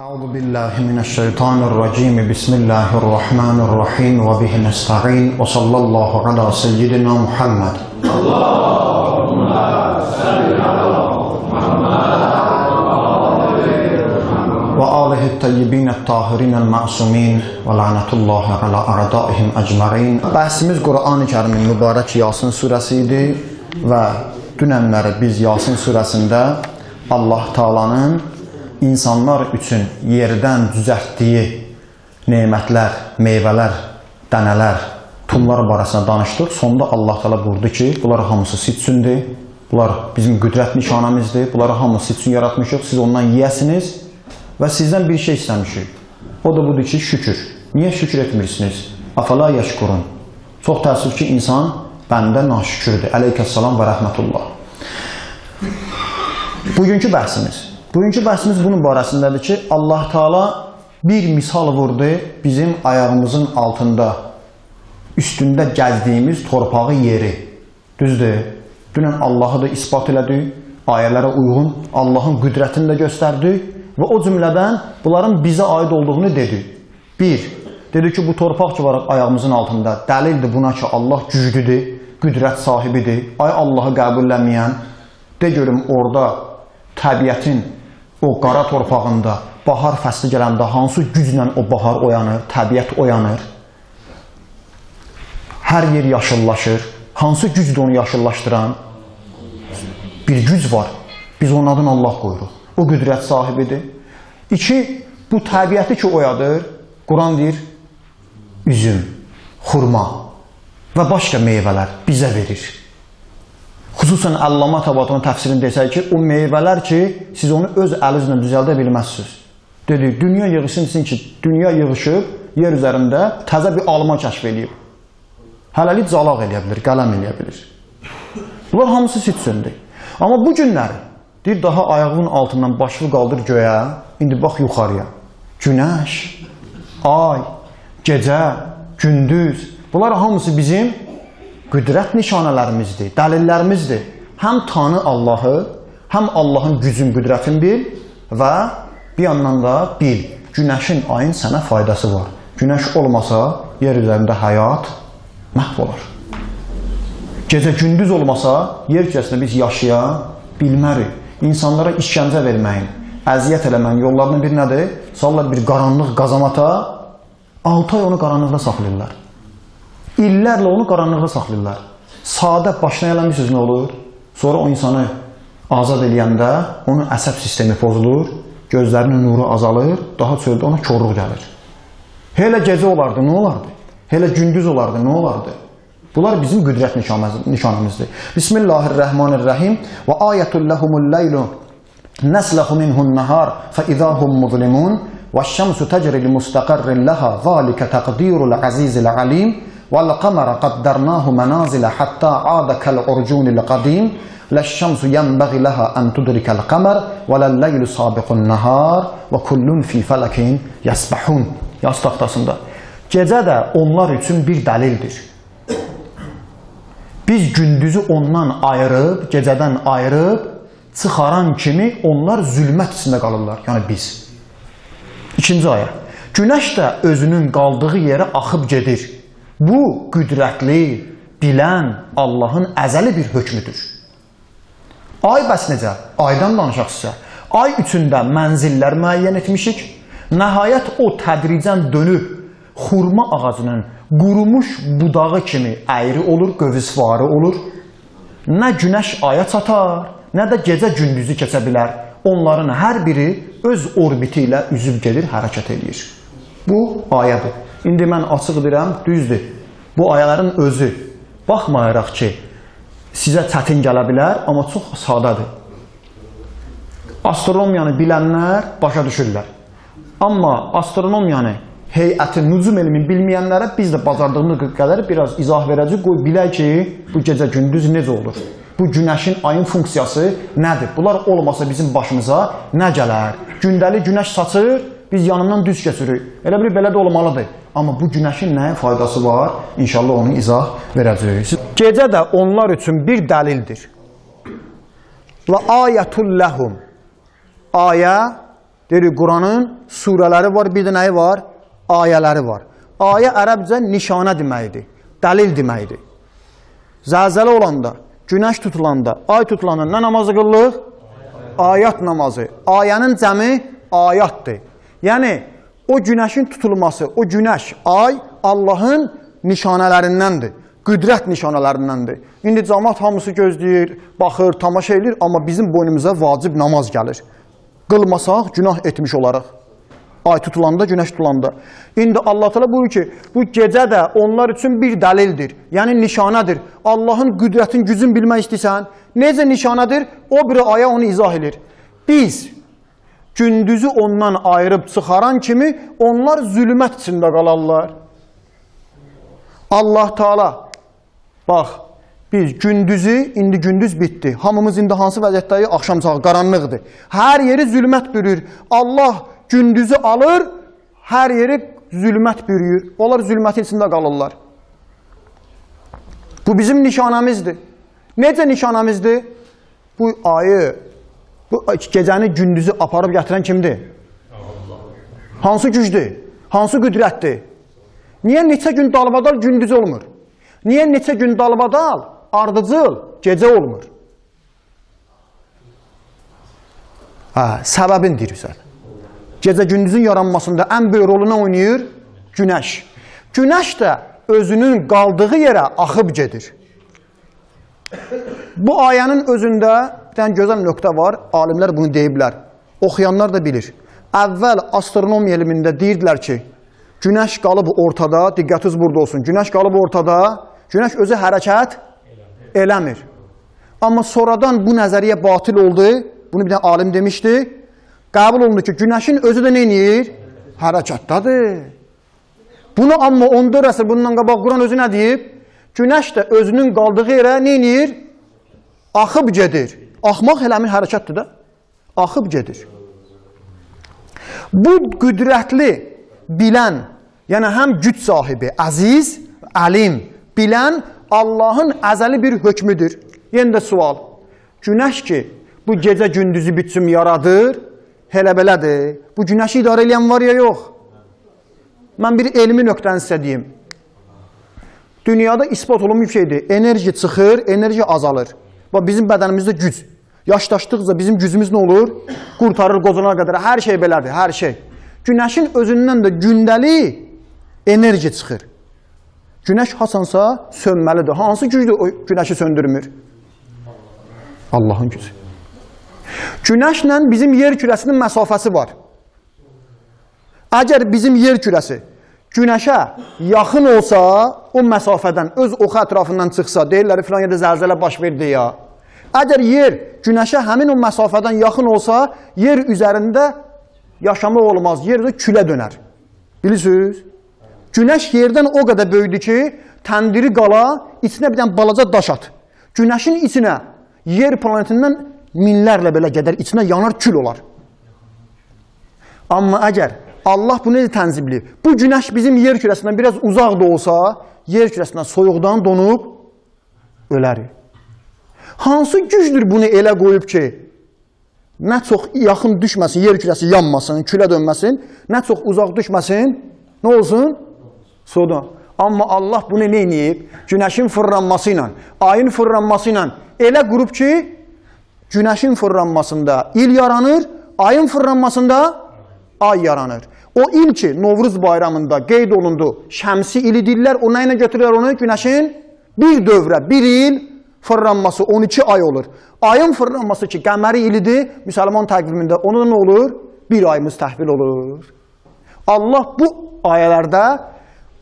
أعوذ بالله من الشيطان الرجيم بسم الله الرحمن الرحيم وبه نستعين وصلى الله على سيدنا محمد وآله الطيبين الطاهرين المعصومين ولعنة الله على أعدائهم أجمعين Bəhsimiz Qur'an-ı Kərimin mübarək Yasin surəsi idi və dünənləri biz Yasin surəsində Allah Taalanın insanlar üçün yerdən düzəltdiyi nemətlər, meyvələr, dənələr, tumlar barəsində danışdıq. Sonda Allah Taala buyurdu ki, bunlar hamısı sit üçündür. Bunlar bizim qüdrət nişanəmizdir. Bunları hamısı sit üçün yaratmışıq. Siz ondan yeyəsiniz və sizdən bir şey istəmişik. O da budur ki, şükür. Niyə şükür etmirsiniz? Afala yəşkurun. Çox təəssüf ki, insan bəndə naşükürdür. Əleykəssalam və rəhmətullah. Bugünkü bəhsimiz. Bugünkü bəhsimiz bunun barəsindədir ki, Allah Taala bir misal vurdu bizim ayağımızın altında, üstündə gəzdiyimiz torpağı yeri. Düzdür? Dünən Allahı da isbat elədik, ayələrə uyğun Allahın qüdrətini də göstərdik və o cümlədən bunların bizə aid olduğunu dedik. Bir, dedi ki, bu torpaq ki var ayağımızın altında dəlildir buna ki, Allah güclüdür, qüdrət sahibidir. Ay Allahı qəbulləməyən, de görüm orada təbiətin o qara torpağında bahar fəsli gələndə hansı güclə o bahar oyanır, təbiət oyanır? Hər yer yaşıllaşır. Hansı gücdür onu yaşıllaşdıran? Bir güc var. Biz onun adını Allah qoyuruq. O qüdrət sahibidir. İki, bu təbiəti ki oyadır, Quran deyir, üzüm, xurma və başqa meyvələr bizə verir. Xüsusən Əllama Tabatının təfsirini desək ki, o meyvələr ki, siz onu öz əlinizlə düzəldə bilməzsiniz. Dedi, dünya yığışın ki, dünya yığışıb, yer üzərində təzə bir alma kəşf eləyib. Hələlik calaq eləyə bilir, qələm eləyə bilir. Bunlar hamısı sitsöndür. Amma bu günləri, deyir, daha ayağının altından başını qaldır göyə, indi bax yuxarıya. Günəş, ay, gecə, gündüz, bunlar hamısı bizim qüdrət nişanələrimizdir, dəlillərimizdir. Həm tanı Allahı, həm Allahın gücün, qüdrətin bil və bir yandan da bil, günəşin, ayın sənə faydası var. Günəş olmasa yer üzərində həyat məhv olar. Gecə gündüz olmasa yer kürəsində biz yaşaya bilmərik. İnsanlara işgəncə verməyin, əziyyət eləməyin yollarının bir nədir? Sallar bir qaranlıq qazamata 6 ay onu qaranlıqda saxlayırlar. İllərlə onu qaranlıqda saxlayırlar. Sadə başına eləmişsiniz nə olur? Sonra o insanı azad eləyəndə onun əsəb sistemi pozulur, gözlərinin nuru azalır, daha çöldə ona korluq gəlir. Elə gecə olardı, nə olardı? Elə gündüz olardı, nə olardı? Bunlar bizim qüdrət nişanımızdır. Bismillahirrahmanirrahim. Və ayətul lehumul leylu nəsləxu minhun nəhar fə idahum muzlimun və şəmsu təcri li müstəqərrin ləhə zəlikə təqdirul əzizil alim والقمر قدرناه منازل حتى عاد كالعرجون القديم لا الشمس ينبغي لها أن تدرك القمر ولا الليل سابق النهار وكل في فلك يسبحون Yas taxtasında. Gecə də onlar üçün bir dəlildir. Biz gündüzü ondan ayırıb, gecədən ayırıb çıxaran kimi onlar zülmət içində qalırlar. Yəni biz. İkinci ayə. Günəş də özünün qaldığı yerə axıb gedir. Bu qüdrətli, bilən Allahın əzəli bir hökmüdür. Ay bəs necə? Aydan danışaq sizə. Ay üçündə mənzillər müəyyən etmişik. Nəhayət o tədricən dönüb xurma ağacının qurumuş budağı kimi əyri olur, qövüsvarı olur. Nə günəş aya çatar, nə də gecə gündüzü keçə bilər. Onların hər biri öz orbiti ilə üzüb gedir, hərəkət edir. Bu ayədir. İndi mən açıq deyirəm, düzdür. Bu ayələrin özü baxmayaraq ki, sizə çətin gələ bilər, amma çox sadadır. Astronomiyanı bilənlər başa düşürlər. Amma astronomiyanı, heyəti, nücum elmini bilməyənlərə biz də bacardığımız qədər biraz izah verəcəyik. Qoy bilək ki, bu gecə gündüz necə olur? Bu günəşin, ayın funksiyası nədir? Bunlar olmasa bizim başımıza nə gələr? Gündəlik günəş saçır, biz yanından düz keçirik. Elə bilir belə də olmalıdır. Amma bu günəşin nəyə faydası var? İnşallah onu izah verəcəyik. Gecə də onlar üçün bir dəlildir. Və ayətul ləhum. Ayə Deyirik, Quranın surələri var, bir də nəyi var? Ayələri var. Ayə ərəbcə nişanə deməkdir, dəlil deməkdir. Zəlzələ olanda, günəş tutulanda, ay tutulanda nə namazı qıllıq? Ayət namazı. Ayənin cəmi ayətdir. Yəni, o günəşin tutulması, o günəş, ay Allahın nişanələrindəndir. Qüdrət nişanələrindəndir. İndi cəmat hamısı gözləyir, baxır, tamaşa edir, amma bizim boynumuza vacib namaz gəlir. Qılmasaq günah etmiş olaraq. Ay tutulanda, günəş tutulanda. İndi Allah təala buyurur ki, bu gecə də onlar üçün bir dəlildir. Yəni nişanədir. Allahın qüdrətin, gücün bilmək istəyirsən, necə nişanədir? O bir aya onu izah edir. Biz gündüzü ondan ayırıb çıxaran kimi onlar zülmət içində qalarlar. Allah Taala bax biz gündüzü indi gündüz bitdi. Hamımız indi hansı vəziyyətdəyik? Axşam çağı qaranlıqdır. Hər yeri zülmət bürür. Allah gündüzü alır, hər yeri zülmət bürüyür. Onlar zülmətin içində qalırlar. Bu bizim nişanəmizdir. Necə nişanəmizdir? Bu ayı, bu gecəni gündüzü aparıb gətirən kimdir? Hansı gücdür? Hansı qüdrətdir? Niyə neçə gün dalbadal gündüz olmur? Niyə neçə gün dalbadal ardıcıl gecə olmur? Hə, səbəbin deyirsən. Gecə gündüzün yaranmasında ən böyük rolunu oynayır günəş. Günəş də özünün qaldığı yerə axıb gedir. Bu ayənin özündə bir dənə gözəl nöqtə var. Alimlər bunu deyiblər. Oxuyanlar da bilir. Əvvəl astronomiya elmində deyirdilər ki, günəş qalıb ortada, diqqətiniz burada olsun. Günəş qalıb ortada, günəş özü hərəkət eləmir. Amma sonradan bu nəzəriyyə batil oldu. Bunu bir dənə alim demişdi. Qəbul olundu ki, günəşin özü də edir? Hərəkətdadır. Bunu amma 14 əsr bundan qabaq Quran özü nə deyib? Günəş də özünün qaldığı yerə edir? Axıb gedir. Axmaq eləmin hərəkətdir də. Axıb gedir. Bu qüdrətli bilən, yəni həm güc sahibi, əziz, əlim, bilən Allahın əzəli bir hökmüdür. Yenə də sual. Günəş ki, bu gecə gündüzü biçim yaradır, elə belədir. Bu günəşi idarə edən var ya yox? Mən bir elmi nöqtəni sizə deyim. Dünyada ispat olunmuş şeydir. Enerji çıxır, enerji azalır. Bax bizim bədənimizdə güc. Yaşlaşdıqca bizim gücümüz nə olur? Qurtarır qocana qədər. Hər şey belədir, hər şey. Günəşin özündən də gündəlik enerji çıxır. Günəş hasansa sönməlidir. Hansı gücdür o günəşi söndürmür? Allahın gücü. Günəşlə bizim yer kürəsinin məsafəsi var. Əgər bizim yer kürəsi günəşə yaxın olsa, o məsafədən öz oxu ətrafından çıxsa, deyirlər filan yerdə zəlzələ baş verdi ya. Əgər yer günəşə həmin o məsafədən yaxın olsa, yer üzərində yaşamaq olmaz, yer külə dönər. Bilirsiniz? Günəş yerdən o qədər böyüdür ki, təndiri qala, içinə bir dənə balaca daş at. Günəşin içinə yer planetindən minlərlə belə gedər, içinə yanar kül olar. Amma əgər Allah bunu necə tənzibləyib? Bu günəş bizim yer kürəsindən biraz uzaq da olsa, yer kürəsindən soyuqdan donub ölərik. Hansı gücdür bunu elə qoyub ki, nə çox yaxın düşməsin, yer kürəsi yanmasın, külə dönməsin, nə çox uzaq düşməsin, nə olsun? Soda. Amma Allah bunu nə edib? Günəşin fırlanması ilə, ayın fırlanması ilə elə qrup ki, günəşin fırlanmasında il yaranır, ayın fırlanmasında ay yaranır. O il ki, Novruz bayramında qeyd olundu, şəmsi ili deyirlər, o nə ilə götürürlər onu? Günəşin bir dövrə, bir il fırlanması 12 ay olur. Ayın fırlanması ki, qəməri ilidir, müsəlman təqvimində onun nə olur? Bir ayımız təhvil olur. Allah bu ayələrdə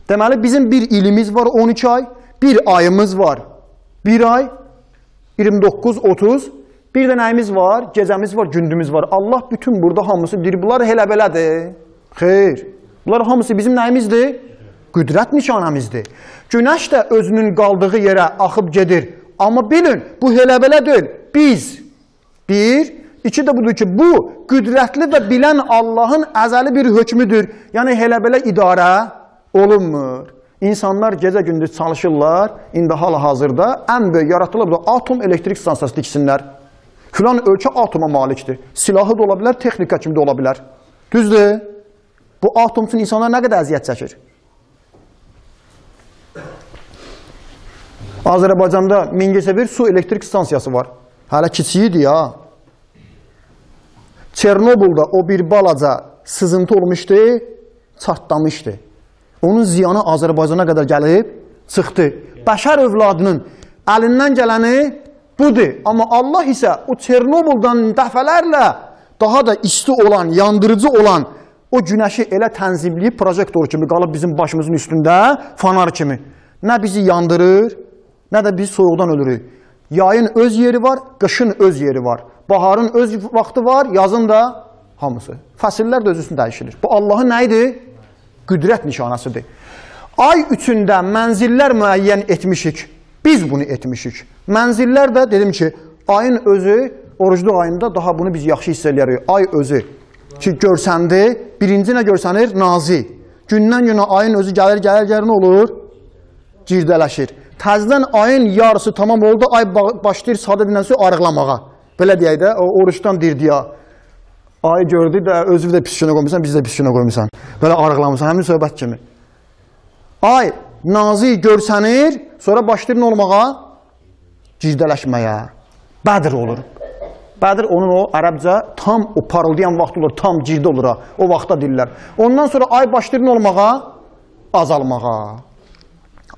deməli bizim bir ilimiz var 12 ay, bir ayımız var. Bir ay 29 30 bir də nəyimiz var? Gecəmiz var, gündüzümüz var. Allah bütün burada hamısı deyir, bunlar elə belədir. Xeyr. Bunlar hamısı bizim nəyimizdir? Qüdrət nişanəmizdir. Günəş də özünün qaldığı yerə axıb gedir. Amma bilin, bu elə belə deyil. Biz, bir, iki də budur ki, bu qüdrətli və bilən Allahın əzəli bir hökmüdür. Yəni, elə belə idarə olunmur. İnsanlar gecə gündüz çalışırlar, indi hal-hazırda ən böyük yaratılıb da atom elektrik stansiyası tiksinlər. Filan ölkə atoma malikdir. Silahı da ola bilər, texnika kimi də ola bilər. Düzdür? Bu atom üçün insanlar nə qədər əziyyət çəkir? Azərbaycanda Mingəçevir su elektrik stansiyası var. Hələ kiçik idi ya. Çernobılda o bir balaca sızıntı olmuşdu, çartlamışdı. Onun ziyanı Azərbaycana qədər gəlib, çıxdı. Bəşər övladının əlindən gələni budur. Amma Allah isə o Çernobıldan dəfələrlə daha da isti olan, yandırıcı olan o günəşi elə tənzimləyib projektor kimi qalıb bizim başımızın üstündə fanar kimi. Nə bizi yandırır, nə də biz soyuqdan ölürük. Yayın öz yeri var, qışın öz yeri var. Baharın öz vaxtı var, yazın da hamısı. Fəsillər də öz üstündə dəyişilir. Bu Allahın nə idi? Qüdrət nişanəsidir. Ay üçündə mənzillər müəyyən etmişik. Biz bunu etmişik. Mənzillər də dedim ki, ayın özü orucluq ayında daha bunu biz yaxşı hiss eləyirik. Ay özü ki, görsəndi, birinci nə görsənir? Nazi. Gündən günə ayın özü gəlir, gəlir, gəlir, nə olur? Cirdələşir. Təzdən ayın yarısı tamam oldu, ay başlayır sadə dindən sonra arıqlamağa. Belə deyək də, o oruçdan dirdiyə. Ayı gördü də, özü də pis günə qoymusan, biz də pis günə qoymusan. Belə arıqlamısan, həmin söhbət kimi. Ay nazi görsənir, sonra başlayır nə olmağa? Cirdələşməyə. Bədir olur. Bədir onun o ərəbcə tam o parıldayan vaxt olur, tam cirdə olur ha. O vaxtda deyirlər. Ondan sonra ay başlayır olmağa? Azalmağa.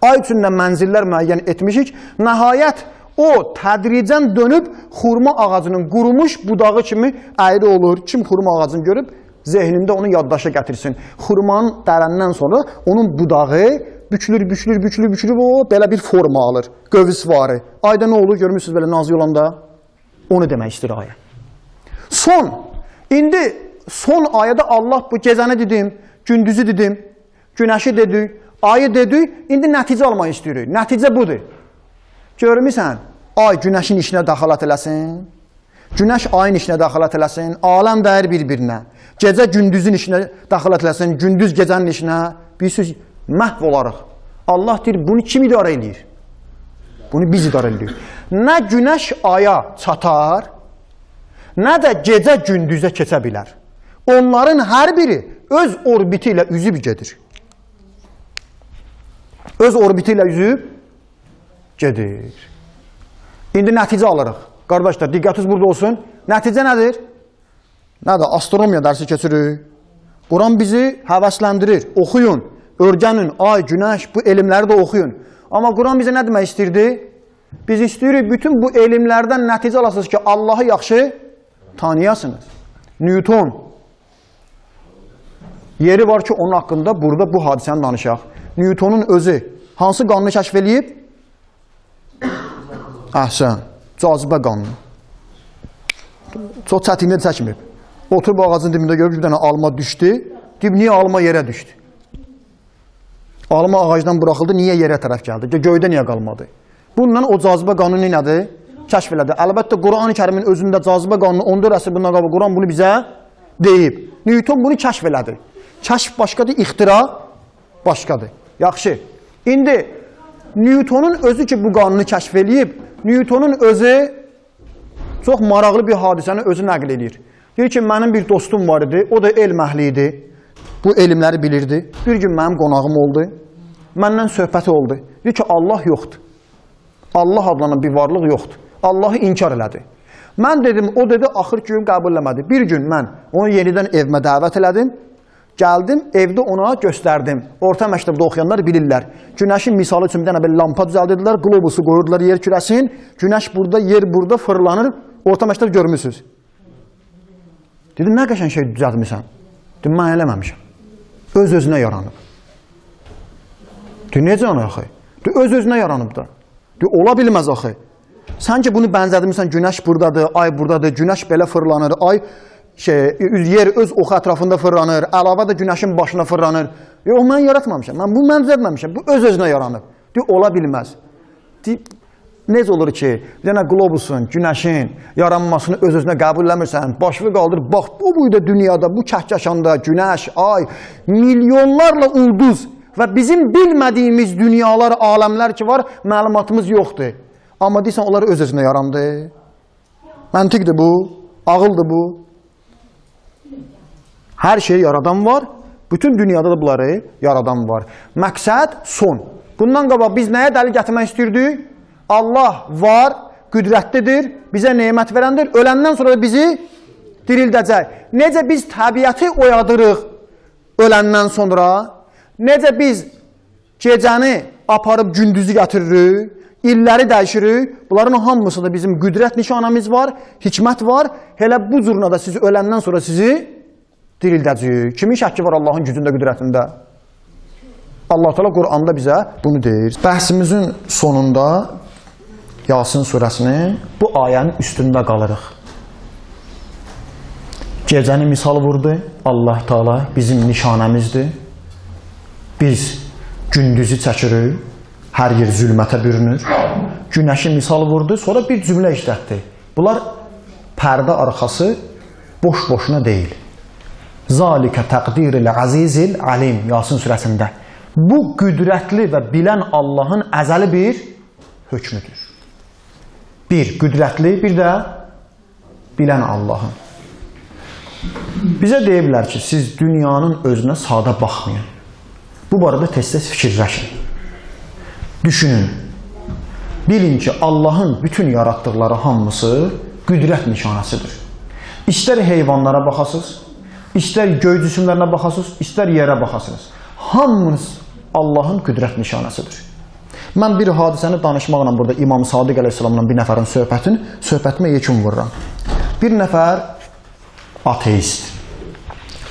Ay üçündə mənzillər müəyyən etmişik. Nəhayət o tədricən dönüb xurma ağacının qurumuş budağı kimi əyri olur. Kim xurma ağacını görüb zehnində onu yaddaşa gətirsin. Xurmanın dərəndən sonra onun budağı bükülür, bükülür, bükülür, bükülür, o belə bir forma alır. Qövüsvarı. Ayda nə olur? Görmürsünüz belə nazik olanda? Onu demək istəyir ayə. Son. İndi son ayədə Allah bu gecəni dedim, gündüzü dedim, günəşi dedik, ayı dedik, indi nəticə almaq istəyirik. Nəticə budur. Görmüsən, ay günəşin işinə daxilət eləsin, günəş ayın işinə daxilət eləsin, aləm dəyər bir-birinə, gecə gündüzün işinə daxilət eləsin, gündüz gecənin işinə, bir söz məhv olarıq. Allah deyir, bunu kim idarə edir? Bunu biz idarə edirik. Nə günəş aya çatar, nə də gecə gündüzə keçə bilər. Onların hər biri öz orbiti ilə üzüb gedir. Öz orbiti ilə üzüb gedir. İndi nəticə alırıq. Qardaşlar, diqqətiniz burada olsun. Nəticə nədir? Nədir? Astronomiya dərsi keçirik. Quran bizi həvəsləndirir. Oxuyun, örgənin, ay, günəş, bu elmləri də oxuyun. Amma Quran bizə nə demək istəyirdi? Biz istəyirik bütün bu elmlərdən nəticə alasınız ki, Allahı yaxşı tanıyasınız. Newton. Yeri var ki, onun haqqında burada bu hadisəni danışaq. Newtonun özü hansı qanunu kəşf eləyib? Əhsən, cazibə qanunu. Çox çətinliyə çəkmir. Oturub ağacın dibində görüb bir dənə alma düşdü. Deyib, niyə alma yerə düşdü? Alma ağacdan buraxıldı, niyə yerə tərəf gəldi? Göydə niyə qalmadı? Bununla o cazibə qanunu nədir? Kəşf elədi. Əlbəttə, Quran-ı kərimin özündə cazibə qanunu 14 əsr bundan qabaq Quran bunu bizə deyib. Newton bunu kəşf elədi. Kəşf başqadır, ixtira başqadır. Yaxşı. İndi Newtonun özü ki, bu qanunu kəşf eləyib, Newtonun özü çox maraqlı bir hadisəni özü nəql edir. Deyir ki, mənim bir dostum var idi, o da elm əhli idi. Bu elmləri bilirdi. Bir gün mənim qonağım oldu. Məndən söhbəti oldu. Deyir ki, Allah yoxdur. Allah adlanan bir varlıq yoxdur. Allahı inkar elədi. Mən dedim, o dedi, axır ki, qəbul eləmədi. Bir gün mən onu yenidən evimə dəvət elədim. Gəldim, evdə ona göstərdim. Orta məktəbdə oxuyanlar bilirlər. Günəşin misalı üçün bir dənə belə lampa düzəldirdilər, qlobusu qoyurdular yer kürəsin. Günəş burada, yer burada fırlanır. Orta məktəb görmüsünüz. Dedim, nə qəşən şey düzəltmirsən? Dedim, mən eləməmişəm. Öz-özünə yaranıb. Dedim, necə ona axı? Dedim, öz-özünə yaranıb da. Dedim, ola bilməz axı. Sən ki bunu bənzədirmirsən, günəş buradadır, ay buradadır, günəş belə fırlanır, ay şey, yer öz oxu ətrafında fırlanır, əlavə də günəşin başına fırlanır. Yox, mən yaratmamışam, mən bunu mən düzəltməmişəm, bu öz-özünə yaranıb. Dedim, ola bilməz. Dedim, necə olur ki, bir dənə qlobusun, günəşin yaranmasını öz-özünə qəbul eləmirsən, başını qaldır, bax, bu boyda dünyada, bu kəhkəşanda günəş, ay, milyonlarla ulduz və bizim bilmədiyimiz dünyalar, aləmlər ki var, məlumatımız yoxdur. Amma deyirsən, onlar öz-özünə yarandı. Məntiqdir bu, ağıldır bu. Hər şeyi yaradan var. Bütün dünyada da bunları yaradan var. Məqsəd son. Bundan qabaq biz nəyə dəlil gətirmək istirdik? Allah var, qüdrətlidir, bizə nemət verəndir. Öləndən sonra da bizi dirildəcək. Necə biz təbiəti oyadırıq öləndən sonra? Necə biz gecəni aparıb gündüzü gətiririk? illəri dəyişirik. Bunların hamısında bizim qüdrət nişanəmiz var, hikmət var. Elə bu zurna da siz öləndən sonra sizi dirildəcəyik. Kimin şəkki var Allahın gücündə, qüdrətində? Allah Teala Quranda bizə bunu deyir. Bəhsimizin sonunda Yasin surəsinin bu ayənin üstündə qalırıq. Gecəni misal vurdu Allah Teala bizim nişanəmizdir. Biz gündüzü çəkirik, hər yer zülmətə bürünür. Günəşi misal vurdu, sonra bir cümlə işlətdi. Bunlar pərdə arxası boş-boşuna deyil. Zalikə təqdiril azizil alim Yasin surəsində. Bu qüdrətli və bilən Allahın əzəli bir hökmüdür. Bir, qüdrətli, bir də bilən Allahın. Bizə deyiblər ki, siz dünyanın özünə sadə baxmayın. Bu barədə tez-tez fikirləşin. Düşünün. Bilin ki, Allahın bütün yaratdıqları hamısı qüdrət nişanəsidir. İstər heyvanlara baxasınız, istər göy cisimlərinə baxasınız, istər yerə baxasınız. Hamınız Allahın qüdrət nişanəsidir. Mən bir hadisəni danışmaqla burada İmam Sadiq əleyhissalamla bir nəfərin söhbətin, söhbətimə yekun vururam. Bir nəfər ateist,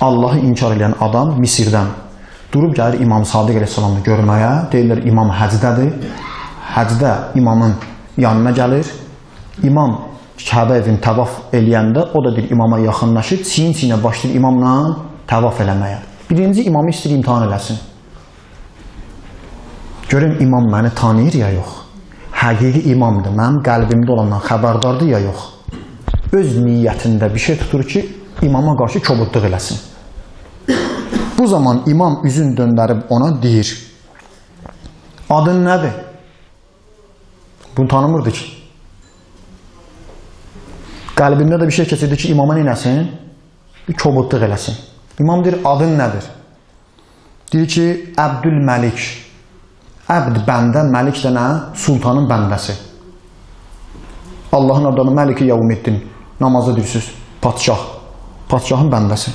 Allahı inkar edən adam Misirdən Durub gəlir İmam Sadiq əleyhissalamı görməyə. Deyirlər imam həccdədir. Həccdə imamın yanına gəlir. İmam Kəbə evin təvaf eləyəndə o da deyir imama yaxınlaşır, çiyin-çiyinə başlayır imamla təvaf eləməyə. Birinci imamı istəyir imtahan eləsin. Görüm imam məni tanıyır ya yox. Həqiqi imamdır, mənim qəlbimdə olandan xəbərdardır ya yox. Öz niyyətində bir şey tutur ki, imama qarşı kobudluq eləsin. Bu zaman imam üzün döndərib ona deyir, adın nədir? Bunu tanımırdı ki. Qəlbində də bir şey keçirdi ki, imama neynəsin? Bir kobudluq eləsin. İmam deyir, adın nədir? Deyir ki, Əbdülməlik. Əbd bəndə, məlik də nə? Sultanın bəndəsi. Allahın adını Məliki Yavmiddin. Namazı deyirsiniz, patşah. Patşahın bəndəsi.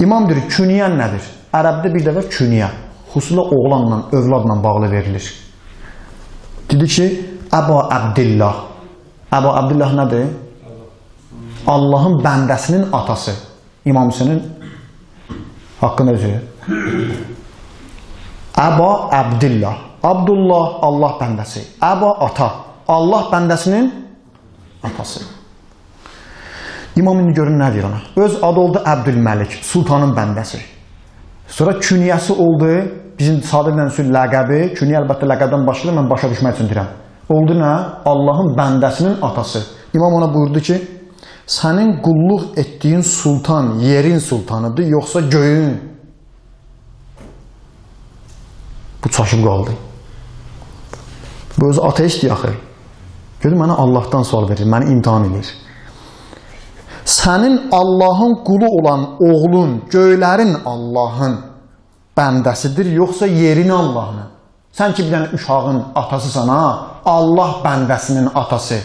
İmam deyir, küniyə nədir? Ərəbdə bir dəfə küniyə, xüsusilə oğlanla, övladla bağlı verilir. Dedi ki, Əba Əbdillah. Əba Əbdillah nədir? Allahın bəndəsinin atası. İmam Hüseynin haqqını özü. Əba Əbdillah. Abdullah Allah bəndəsi. Əba ata. Allah bəndəsinin atası. İmam indi görün nə deyir ona? Öz adı oldu Əbdülməlik, sultanın bəndəsi. Sonra künyəsi oldu, bizim sadə sül ləqəbi, künyə əlbəttə ləqəbdən başlayır, mən başa düşmək üçün deyirəm. Oldu nə? Allahın bəndəsinin atası. İmam ona buyurdu ki, sənin qulluq etdiyin sultan yerin sultanıdır, yoxsa göyün? Bu çaşıb qaldı. Bu özü ateistdir axı. Görür, mənə Allahdan sual verir, məni imtihan edir sənin Allahın qulu olan oğlun göylərin Allahın bəndəsidir, yoxsa yerin Allahın? Sən ki, bir dənə uşağın atasısan, ha? Allah bəndəsinin atası.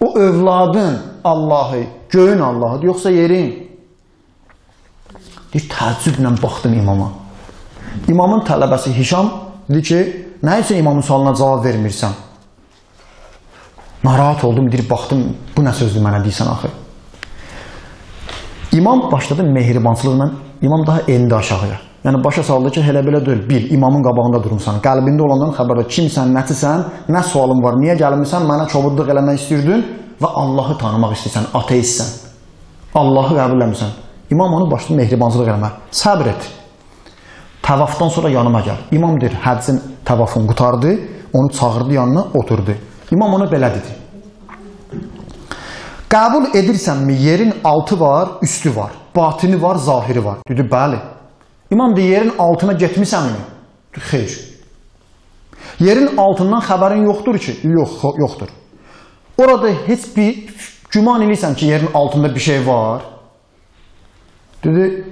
O övladın Allahı, göyün Allahıdır, yoxsa yerin? Deyir, təəccüblə baxdım imama. İmamın tələbəsi Hişam dedi ki, nə üçün imamın sualına cavab vermirsən? Narahat oldum, deyir, baxdım, bu nə sözdür mənə deyirsən axı? İmam başladı mehribançılıqla, imam daha endi aşağıya. Yəni başa saldı ki, elə belə deyil. Bil, imamın qabağında durmusan. Qəlbində olandan xəbərdə kimsən, nəçisən, nə sualın var, niyə gəlmirsən, mənə çobudluq eləmək istəyirdin və Allahı tanımaq istəyirsən, ateistsən. Allahı qəbul eləmirsən. İmam onu başladı mehribançılıq eləmək. Səbr et. Təvafdan sonra yanıma gəl. İmam deyir, həccin təvafını qutardı, onu çağırdı yanına, oturdu. İmam ona belə dedi. Qəbul edirsənmi yerin altı var, üstü var, batini var, zahiri var. Dedi, bəli. İmam deyir, yerin altına getmisənmi? Xeyr. Yerin altından xəbərin yoxdur ki? Yox, yoxdur. Orada heç bir güman edirsən ki, yerin altında bir şey var. Dedi,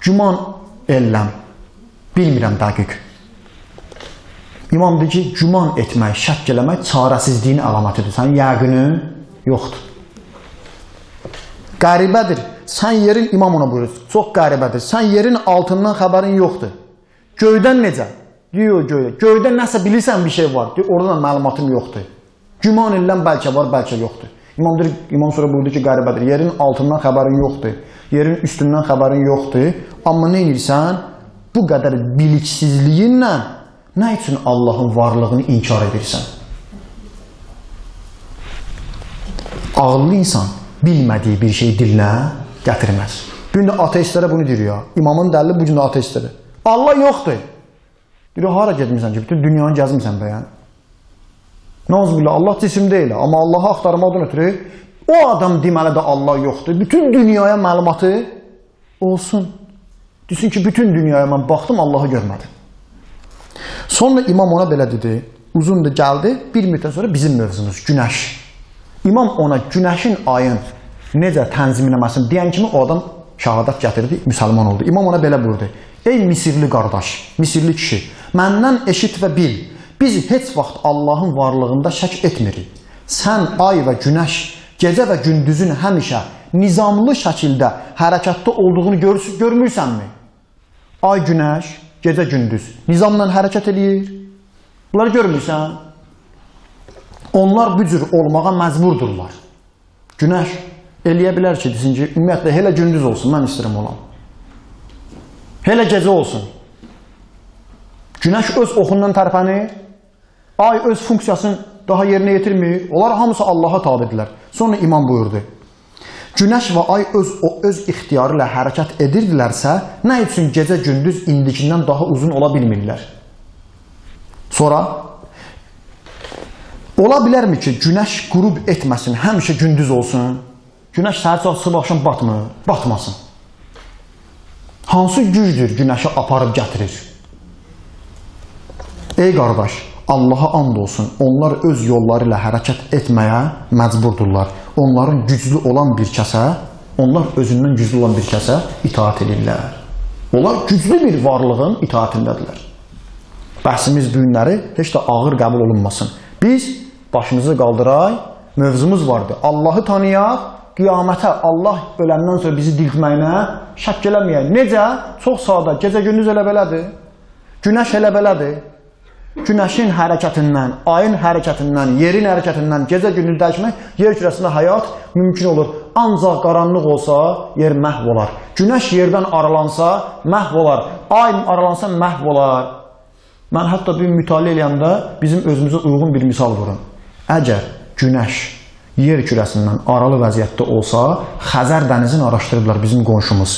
Güman elləm. Bilmirəm dəqiq. İmam deyir ki, güman etmək, şək eləmək çarəsizliyin əlamətidir. Sənin yəqinin yoxdur. Qəribədir. Sən yerin imam ona buyurur. Çox qəribədir. Sən yerin altından xəbərin yoxdur. Göydən necə? Deyir göydə. Göydən nəsə bilirsən bir şey var. Deyir, oradan məlumatım yoxdur. Güman edirəm bəlkə var, bəlkə yoxdur. İmam deyir, imam sonra buyurdu ki, qəribədir. Yerin altından xəbərin yoxdur. Yerin üstündən xəbərin yoxdur. Amma nə edirsən? Bu qədər biliksizliyinlə nə üçün Allahın varlığını inkar edirsən? Ağıllı insan bilmədiyi bir şey dilinə gətirməz. Bu gün də ateistlərə bunu deyir ya. İmamın dəlili bu gün də ateistlərə. Allah yoxdur. Deyir, hara getmirsən ki? Bütün dünyanı gəzmirsən bəyən. Nazbillah, Allah cisim deyil. Amma Allahı axtarmadan ötürü o adam deməli də Allah yoxdur. Bütün dünyaya məlumatı olsun. Desin ki, bütün dünyaya mən baxdım, Allahı görmədim. Sonra imam ona belə dedi. Uzun da gəldi. Bir müddət sonra bizim mövzumuz günəş. İmam ona günəşin ayın necə tənzimləməsini deyən kimi o adam şahadət gətirdi, müsəlman oldu. İmam ona belə buyurdu. Ey Misirli qardaş, Misirli kişi, məndən eşit və bil. Biz heç vaxt Allahın varlığında şək etmirik. Sən ay və günəş, gecə və gündüzün həmişə nizamlı şəkildə hərəkətdə olduğunu gör görmürsənmi? Ay günəş, gecə gündüz nizamla hərəkət eləyir. Bunları görmürsən? Onlar bu cür olmağa məcburdurlar. Günəş eləyə bilər ki, desin ki, ümumiyyətlə elə gündüz olsun, mən istəyirəm olam. Elə gecə olsun. Günəş öz oxundan tərpənir, ay öz funksiyasını daha yerinə yetirmir. Onlar hamısı Allaha tabedirlər. Sonra imam buyurdu. Günəş və ay öz o öz ixtiyarı ilə hərəkət edirdilərsə, nə üçün gecə gündüz indikindən daha uzun ola bilmirlər? Sonra ola bilərmi ki, günəş qürub etməsin, həmişə gündüz olsun? Günəş səhər çıxıb axşam batmır, batmasın. Hansı gücdür günəşi aparıb gətirir? Ey qardaş, Allaha and olsun, onlar öz yolları ilə hərəkət etməyə məcburdurlar. Onların güclü olan bir kəsə, onlar özündən güclü olan bir kəsə itaat edirlər. Onlar güclü bir varlığın itaatindədirlər. Bəhsimiz bu günləri heç də ağır qəbul olunmasın. Biz başımızı qaldıraq, mövzumuz vardı. Allahı tanıyaq, qiyamətə Allah öləndən sonra bizi diriltməyinə şək eləməyək. Necə? Çox sadə. Gecə-gündüz elə belədir. Günəş elə belədir. Günəşin hərəkətindən, ayın hərəkətindən, yerin hərəkətindən gecə-gündüz dəyişmək yer kürəsində həyat mümkün olur. Ancaq qaranlıq olsa yer məhv olar. Günəş yerdən aralansa məhv olar. Ay aralansa məhv olar. Mən hətta bir mütaliə eləyəndə bizim özümüzə uyğun bir misal vurum. Əgər günəş yer kürəsindən aralı vəziyyətdə olsa, Xəzər dənizini araşdırıblar bizim qonşumuz.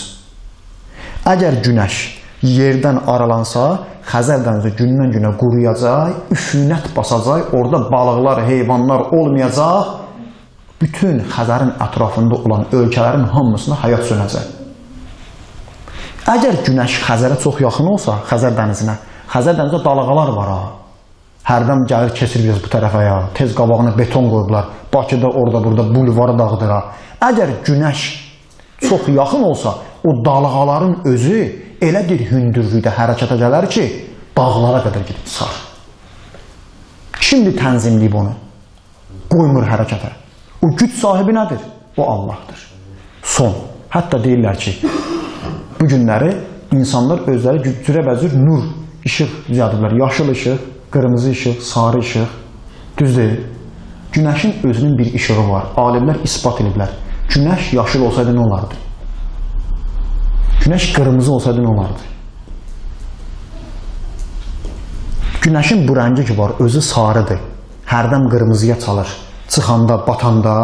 Əgər günəş yerdən aralansa, Xəzər dənizi gündən-günə quruyacaq, üfunət basacaq, orada balıqlar, heyvanlar olmayacaq. Bütün Xəzərin ətrafında olan ölkələrin hamısında həyat sönəcək. Əgər günəş Xəzərə çox yaxın olsa, Xəzər dənizinə, Xəzər dənizində dalğalar var ha. Hərdən gəlir keçir biz bu tərəfə ya. Tez qabağına beton qoyublar. Bakıda orada burada bulvarı dağıdır ha. Əgər günəş çox yaxın olsa, o dalğaların özü elə bir hündürlükdə hərəkətə gələr ki, dağlara qədər gedib sar. Kimdir tənzimləyib onu? Qoymur hərəkətə. O güc sahibi nədir? O Allahdır. Son. Hətta deyirlər ki, bu günləri insanlar özləri cürəbəcür nur, işıq düzəldirlər. Yaşıl işıq, qırmızı işıq, sarı işıq. Düz deyil. Günəşin özünün bir işığı var. Alimlər isbat ediblər. Günəş yaşıl olsaydı nə olardı? Günəş qırmızı olsaydı nə olardı? Günəşin bu rəngi ki var, özü sarıdır. Hərdən qırmızıya çalır. Çıxanda, batanda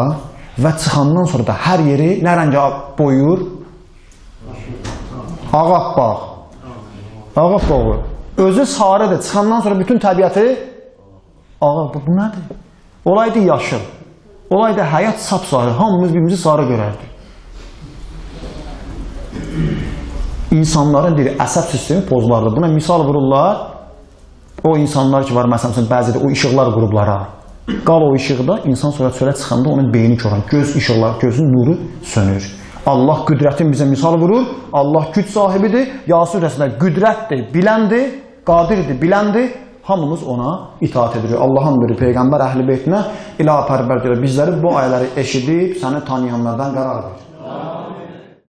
və çıxandan sonra da hər yeri nə rəngə boyur? Ağappaq. Ağappaq. Özü sarıdır. Çıxandan sonra bütün təbiəti ağa, bu, nədir? Olaydı yaşıl. Olaydı həyat sapsarı. Hamımız birimizi sarı görərdik. insanların deyir, əsəb sistemi pozlardır. Buna misal vururlar, o insanlar ki var, məsələn, məsələn bəzidə o işıqlar qruplara, qal o işıqda, insan sonra çölə çıxanda onun beyni çoran, göz işıqlar, gözün nuru sönür. Allah qüdrətin bizə misal vurur, Allah güc sahibidir, Yasir rəsində qüdrətdir, biləndir, qadirdir, biləndir, hamımız ona itaat edirik. Allahın biri Peyğəmbər əhl-i beytinə ilah pərbər deyir, bizləri bu ayələri eşidib, səni tanıyanlardan qərar verir.